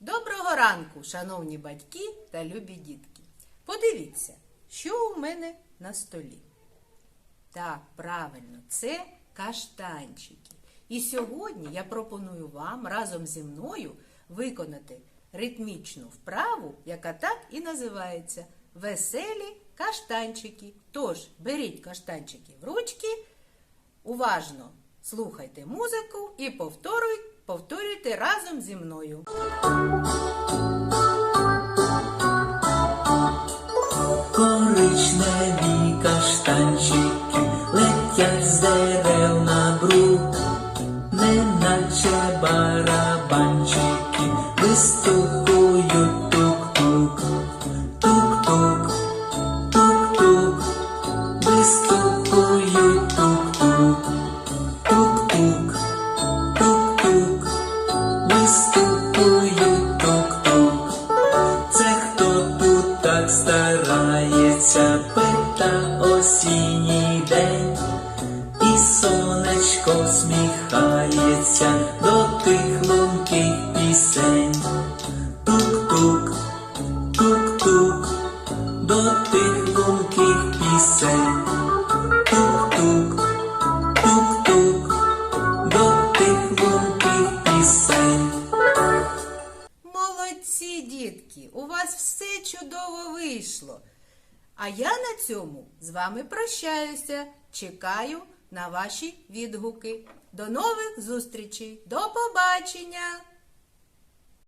Доброго ранку, шановні батьки та любі дітки. Подивіться, що у мене на столі. Так, правильно, це каштанчики. І сьогодні я пропоную вам разом зі мною виконати ритмічну вправу, яка так і називається Веселі каштанчики. Тож беріть каштанчики в ручки, уважно слухайте музику і повторюй, повторюйте разом зі мною. Коричневі каштанчики летять з дерев на брук, неначе барабанчики вистукують тук-тук, старається, пита осінній день, і сонечко сміхається до тих лунких пісень. Тук-тук, тук-тук, до тих лунких пісень. Тук-тук, до тих лунких пісень. Молодці, дітки! У вас все чудово вийшло. А я на цьому з вами прощаюся. Чекаю на ваші відгуки. До нових зустрічей. До побачення!